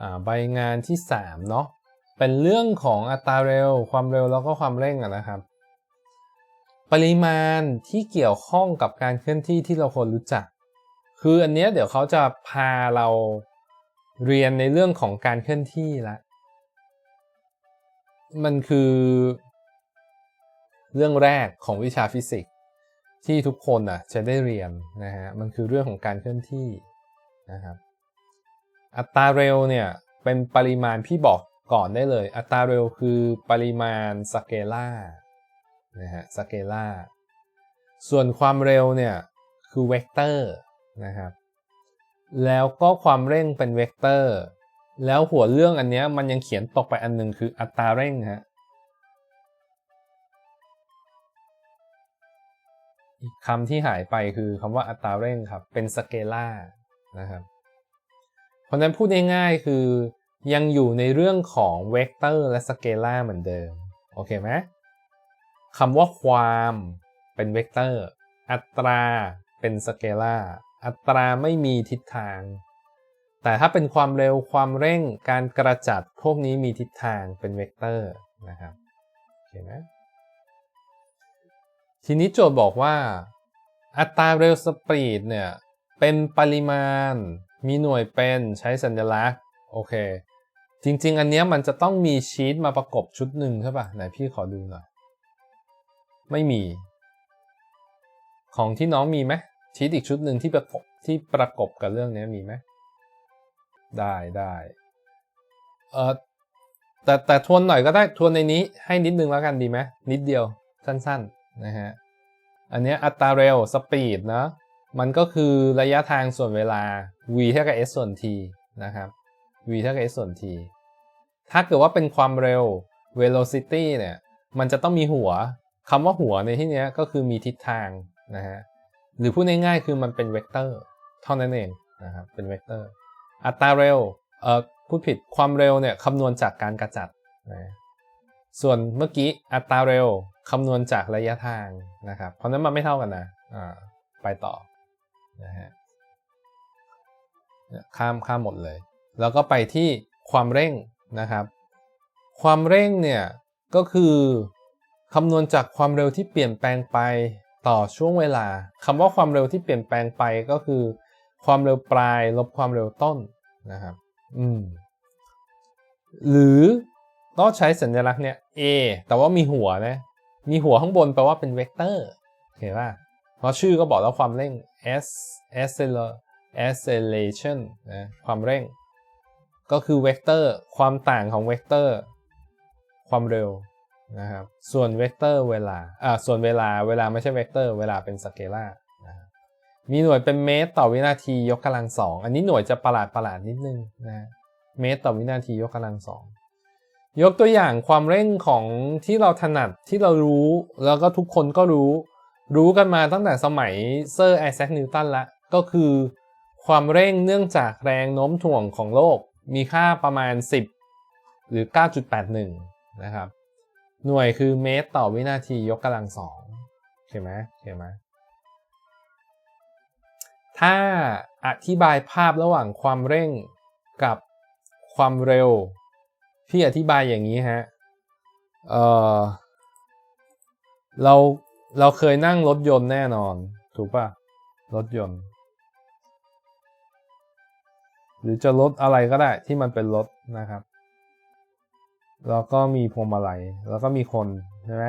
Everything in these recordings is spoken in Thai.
อ่าใบงานที่3เนาะเป็นเรื่องของอัตราเร็ว ความเร็วแล้วก็ความเร่งะนะครับ ปริมาณที่เกี่ยวข้องกับการเคลื่อนที่ที่เราควรรู้จัก คืออันเนี้ยเดี๋ยวเขาจะพาเราเรียนในเรื่องของการเคลื่อนที่ละมันคือ เรื่องแรกของวิชาฟิสิกส์ที่ทุกคนอะจะได้เรียนนะฮะมันคือเรื่องของการเคลื่อนที่นะครับ อัตราเร็วเนี่ยเป็นปริมาณพี่บอกก่อนได้เลย อัตราเร็วคือปริมาณสเกล่านะฮะสเกล่าส่วนความเร็วเนี่ยคือเวกเตอร์นะครับแล้วก็ความเร่งเป็นเวกเตอร์แล้วหัวเรื่องอันนี้มันยังเขียนตกไปอันหนึงคืออัตราเร่งฮะอีกคำที่หายไปคือคำว่าอัตราเร่งครับ เป็นสเกล่านะครับ ราะนั้นพูดง่ายๆ คือยังอยู่ในเรื่องของเวกเตอร์และสเกล่าเหมือนเดิม โอเคไหมคำว่าความเป็นเวกเตอร์ อัตราเป็นสเกล่าอัตราไม่มีทิศทาง แต่ถ้าเป็นความเร็วความเร่งการกระจัดพวกนี้มีทิศทางเป็นเวกเตอร์นะครับโอเคไหมทีนี้โจทย์บอกว่า อัตราเร็วสปีดเนี่ยเป็นปริมาณ มีหน่วยเป็นใช้สัญลักษณ์โอเค จริง ๆ อันเนี้ยมันจะต้องมีชีตมาประกบชุดหนึ่งใช่ป่ะไหนพี่ขอดูหน่อย ไม่มี ของที่น้องมีไหมชีตอีกชุดหนึ่งที่ประกบที่ประกบกับเรื่องนี้มีไหมได้ได้เออแต่แต่ทวนหน่อยก็ได้ทวนในนี้ให้นิดนึงแล้วกันดีไหมนิดเดียวสั้นๆนะฮะอันนี้อัตราเร็วสปีดนะมันก็คือระยะทางส่วนเวลา v เท่ากับ s ส่วน t นะครับ v เท่ากับ s ส่วน t ถ้าเกิดว่าเป็นความเร็ว velocity เนี่ย มันจะต้องมีหัวคำว่าหัวในที่นี้ก็คือมีทิศทางนะฮะ หรือพูดง่ายๆคือมันเป็นเวกเตอร์เท่านั้นเองนะครับ เป็นเวกเตอร์ อัตราเร็ว เอ่อ พูดผิด ความเร็วเนี่ยคำนวณจากการกระจัดนะ ส่วนเมื่อกี้อัตราเร็วคำนวณจากระยะทางนะครับ เพราะนั้นมันไม่เท่ากันนะ อ่า ไปต่อนะฮะ ข้ามข้ามหมดเลย แล้วก็ไปที่ความเร่งนะครับ ความเร่งเนี่ยก็คือคำนวณจากความเร็วที่เปลี่ยนแปลงไปต่อช่วงเวลาคำว่าความเร็วที่เปลี่ยนแปลงไปก็คือ ความเร็วปลายลบความเร็วต้นนะครับอืมหรือต้องใช้สัญลักษณ์เนี่ย a แต่ว่ามีหัวนะมีหัวข้างบนแปลว่าเป็นเวกเตอร์เห็นป่ะเพราะชื่อก็บอกแล้วความเร่ง s acceler acceleration นะความเร่ง ก็คือเวกเตอร์ความต่างของเวกเตอร์ความเร็วนะครับส่วนเวกเตอร์เวลาอ่าส่วนเวลาเวลาไม่ใช่เวกเตอร์เวลาเป็นสเกลาร์นะครับมีหน่วยเป็นเมตรต่อวินาทียกกำลังสองอันนี้หน่วยจะประหลาดประหลาดนิดนึงนะเมตรต่อวินาทียกกำลังสองยกตัวอย่างความเร่งของที่เราถนัดที่เรารู้แล้วก็ทุกคนก็รู้ รู้กันมาตั้งแต่สมัยเซอร์ไอแซคนิวตันละก็คือ ความเร่งเนื่องจากแรงโน้มถ่วงของโลกมีค่าประมาณ 10 หรือ 9.81 นะครับ หน่วยคือเมตรต่อวินาทียกกำลังสองเห็นไหมเห็นไหมถ้าอธิบายภาพระหว่างความเร่งกับความเร็ว พี่อธิบายอย่างนี้ฮะเออเราเราเคยนั่งรถยนต์แน่นอน ถูกป่ะ รถยนต์ หรือจะรถอะไรก็ได้ที่มันเป็นรถนะครับ แล้วก็มีพวงมาลัยแล้วก็มีคนใช่ไหม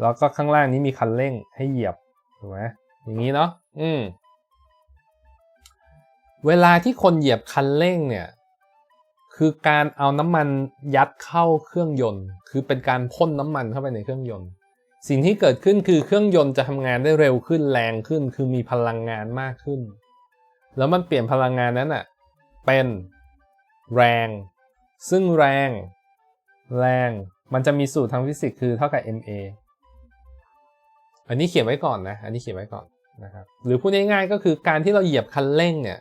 แล้วก็ข้างล่างนี้มีคันเร่งให้เหยียบถูกไหมอย่างนี้เนาะอืมเวลาที่คนเหยียบคันเร่งเนี่ย คือการเอาน้ำมันยัดเข้าเครื่องยนต์ คือเป็นการพ่นน้ำมันเข้าไปในเครื่องยนต์ สิ่งที่เกิดขึ้นคือเครื่องยนต์จะทำงานได้เร็วขึ้นแรงขึ้น คือมีพลังงานมากขึ้น แล้วมันเปลี่ยนพลังงานนั้นอะเป็นแรง ซึ่งแรง แรง มันจะมีสูตรทางฟิสิกส์คือเท่ากับ ma อันนี้เขียนไว้ก่อนนะ อันนี้เขียนไว้ก่อนนะครับ หรือพูดง่ายๆก็คือการที่เราเหยียบคันเร่งเนี่ย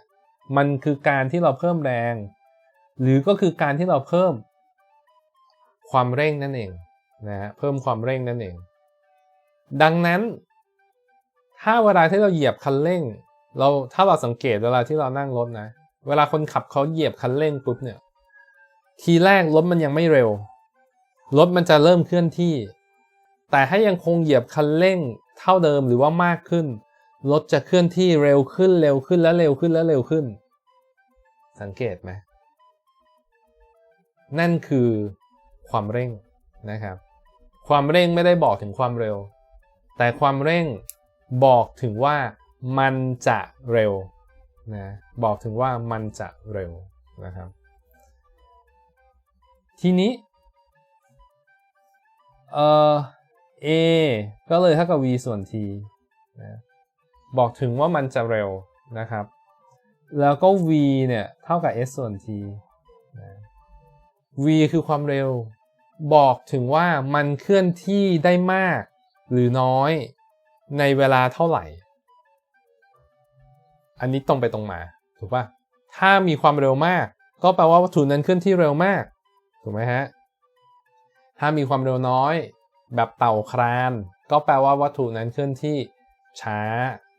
มันคือการที่เราเพิ่มแรง หรือก็คือการที่เราเพิ่ม ความเร่งนั่นเองนะฮะ เพิ่มความเร่งนั่นเอง ดังนั้น ถ้าเวลาที่เราเหยียบคันเร่ง เราถ้าเราสังเกตเวลาที่เรานั่งรถนะ เวลาคนขับเขาเหยียบคันเร่งปุ๊บเนี่ย ทีแรกรถมันยังไม่เร็ว รถมันจะเริ่มเคลื่อนที่ แต่ถ้ายังคงเหยียบคันเร่งเท่าเดิมหรือว่ามากขึ้น รถจะเคลื่อนที่เร็วขึ้นเร็วขึ้นและเร็วขึ้นและเร็วขึ้น สังเกตไหมนั่นคือความเร่งนะครับ ความเร่งไม่ได้บอกถึงความเร็ว แต่ความเร่งบอกถึงว่า มันจะเร็วนะบอกถึงว่ามันจะเร็วนะครับ ทีนี้เออ a ก็เลยเท่ากับ v ส่วน t นะบอกถึงว่ามันจะเร็วนะครับ แล้วก็ v เนี่ยเท่ากับ s ส่วน t นะ v คือความเร็ว บอกถึงว่ามันเคลื่อนที่ได้มากหรือน้อยในเวลาเท่าไหร่ อันนี้ตรงไปตรงมา ถูกปะถ้ามีความเร็วมาก ก็แปลว่าวัตถุนั้นเคลื่อนที่เร็วมาก ถูกไหมฮะ ถ้ามีความเร็วน้อย แบบเต่าคราน ก็แปลว่าวัตถุนั้นเคลื่อนที่ช้า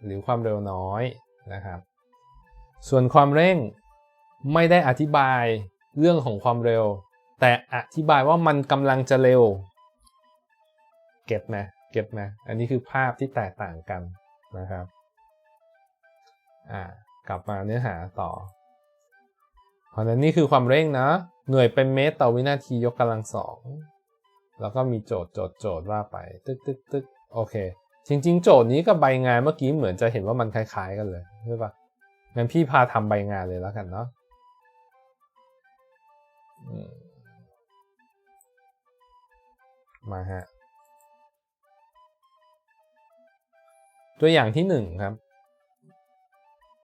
หรือความเร็วน้อยนะครับ ส่วนความเร่งไม่ได้อธิบายเรื่องของความเร็ว แต่อธิบายว่ามันกำลังจะเร็ว เก็ตไหมเก็ตไหมอันนี้คือภาพที่แตกต่างกันนะครับ อ่ากลับมาเนื้อหาต่อ เพราะฉะนั้นนี่คือความเร่งนะ หน่วยเป็นเมตรต่อวินาทียกกำลังสอง แล้วก็มีโจทย์โจทย์โจทย์ว่าไป ตึ๊กตึ๊กตึ๊กโอเค จริง ๆ โจทย์นี้กับใบงานเมื่อกี้เหมือนจะเห็นว่ามันคล้าย ๆ กันเลยใช่ปะงั้นพี่พาทำใบงานเลยแล้วกันเนาะมาฮะ ตัวอย่างที่หนึ่งครับ